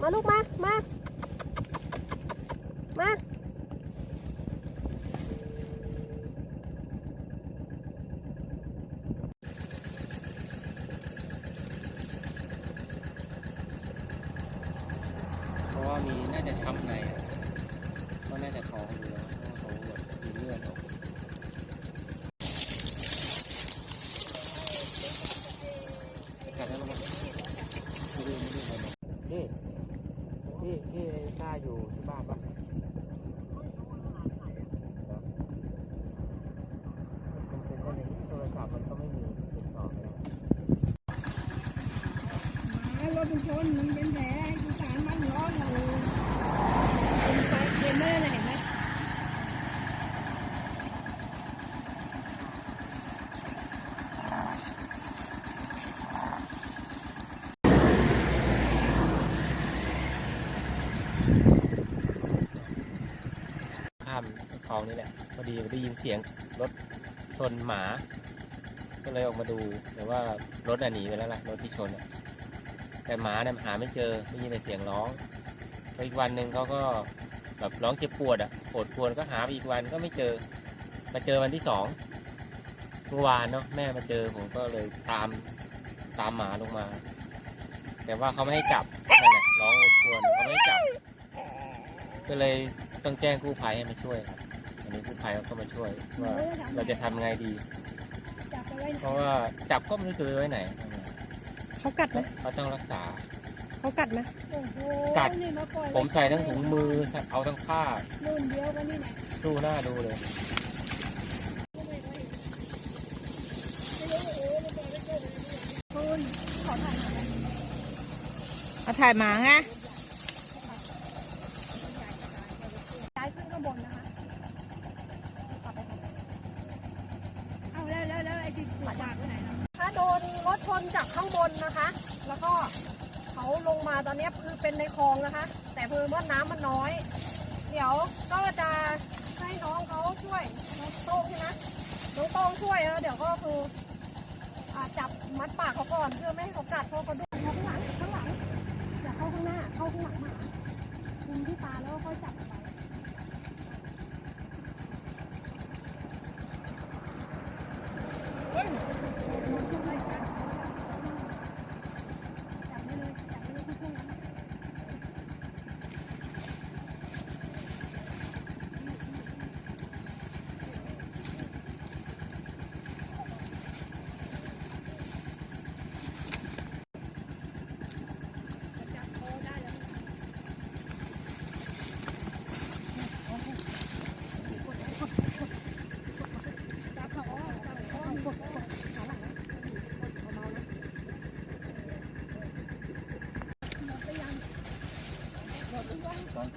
มาลูกมา มา มา เพราะว่ามีน่าจะช้ำในอะก็น่าจะท้องอยู่แล้วเพราะว่าเขาแบบมีเลือดออกกัดแล้วลงมาไม่ดื้อไม่ดื้อเลยนะพี่พี่พี่ชา อยู่ที่บ้านปะมันเป็นได้ในโทรศัพท์มันก็ไม่มีติดต่อไม่ได้รถมันชนมันเป็นแผลกูสารมันร้อนอยู่เป็นไฟเทรนเนอร์เลยเห็นไหม ข้ามคลองนี่แหละพอดีได้ยินเสียงรถชนหมา ก็เลยออกมาดูแต่ว่ารถน่ะหนีไปแล้วล่ะรถที่ชนแต่หมาเนี่ยหาไม่เจอได้ยินแต่เสียงร้องพออีกวันหนึ่งเขาก็แบบร้องเจ็บปวดอะปวดปวดก็หาไปอีกวันก็ไม่เจอ มาเจอวันที่สองเมื่อวานเนาะแม่มาเจอผมก็เลยตามตามหมาลงมา แต่ว่าเขาไม่ให้จับนั่นแหละร้องโอดครวรเขาไม่ให้จับ ก็เลย ต้องแจ้งกู้ภัยให้มาช่วยครับอันนี้กู้ภัยเขาก็มาช่วยว่าเราจะทำไงดี จับไปไว้ไหนเพราะว่าจับก็ไม่รู้จะไปไว้ไหนเขากัดไหมเขาต้องรักษา เขากัดไหมโอ้โหกัด นี่มาปล่อยผมใส่ทั้งถุงมือเอาทั้งผ้ารุ่นเดียวกันนี่แหละสู้หน้าดูเลยคุณขอถ่ายหน่อยนะเอาถ่ายหมาไง ย้ายขึ้นข้างบนนะคะกลับไปก่อนเอาแล้วแล้วแล้วไอ้ที่ถูกปากไว้ไหนล่ะ ถ้า โดนรถชนจากข้างบนนะคะ แล้วก็เขาลงมาตอนนี้คือเป็นในคลองนะคะ แต่เพิ่มว่าน้ำมันน้อย เดี๋ยวก็จะให้น้องเขาช่วยน้องโต้งใช่ไหมน้องโต้งช่วยแล้วเดี๋ยวก็คืออจับมัดปากเขาก่อนเพื่อไม่ให้เขากัดเพราะเขาดูเข้างหลังข้างหลังอย่าเข้าข้างหน้าเข้าข้างหลังหมาคุมที่ตาแล้วก็ค่อยจับออกไปจับได้เลยจับได้เลยที่ช่วงนั้น จับคอได้แล้วจับคอจับคอกดกดขาหลังนะกดเบาๆนะหมดไปยังหมดห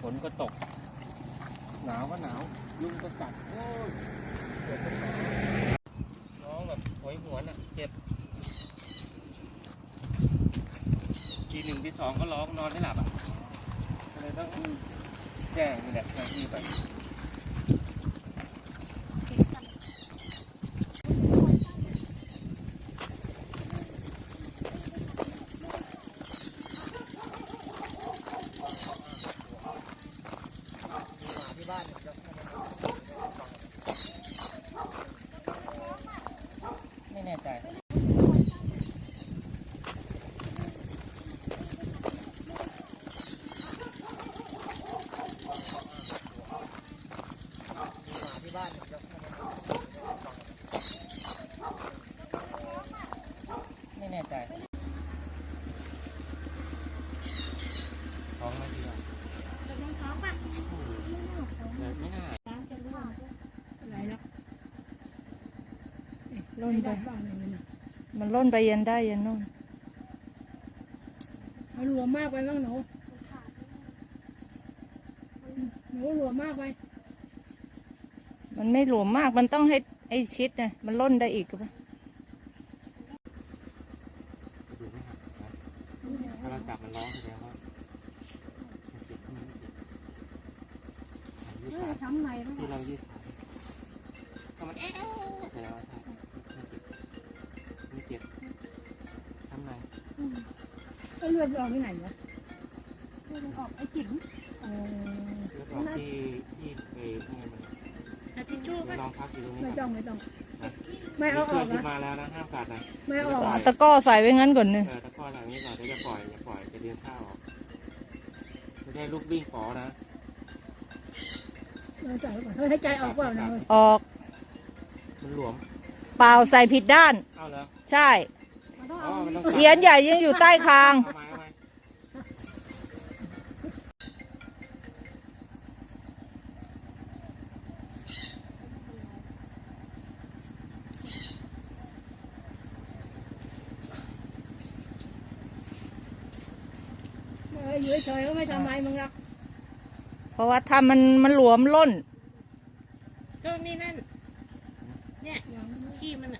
ฝนก็ตก หนาวก็หนาวยุงก็กัดโอ้ยน้องแบบหอยหัวน่ะเจ็บทีหนึ่งทีสองก็ร้องนอนไม่หลับอะก็เลยต้องแจ้งนี่แหละที่ไป ที่บ้านไม่ แน่ใจ ที่บ้านไม่แน่ใจท้องไหมที่บ้าน จะต้องท้องป่ะ ไม่น่า ล้างจะร่วงอะไรแล้ว ล่นไปได้บ้างเลยนะมันล่นไปเย็นได้เย็นนู่นเอารวมมากไปบ้างหนูถหนูหลวมมากไป มันไม่หลวมมากมันต้องให้ไอ้ชิดนะมันล่นได้อีกหรือเปล่าดูไม่หักนะถ้าเราจับมันร้องแสดงว่ามันเจ็บข้างในยืดเอขาอช้ำในแล้วที่เรายืดขาถ้ามันแอ๊ะแสดงว่าใช่ไม่เจ็บไม่เจ็บข้างใน ก็เลือดออกที่ไหนวะเลือดออกไอ้จิ๋มเออเลือดออกที่ที่ไปนี่มันอาทิชชู่เดี๋ยวลองพักอยู่ตรงนี้ไม่ก่ต้ออนงไม่ต้องนะไม่เอาออกที่นะมาแล้วนะห้ามกัดนะไม่เอาออก เอาตะกร้อใส่ไว้งั้นก่อนเนี่ยเออตะกร้ออย่างนี้ก่อนเดี๋ยวจะปล่อยจะปล่อยจะเลี้ยงข้าวออกไม่ใช่ลูกวิ่งปอนะเราจ่ายก่อนเฮ้ยให้ใจออกเปล่านะออกมันหลวมเปล่าใส่ผิดด้าน เอาแล้ว ใช่มันต้องอ๋อ เอามันต้องเทียนใหญ่ยังอยู่ใต้คางเอาไม้เอาไม้เอออยู่เฉยๆก็ไม่ทำอะไรมึงหรอกเพราะว่าถ้ามันมันหลวมล่น ก็นี่นั่น เนี่ยขี้มันอะ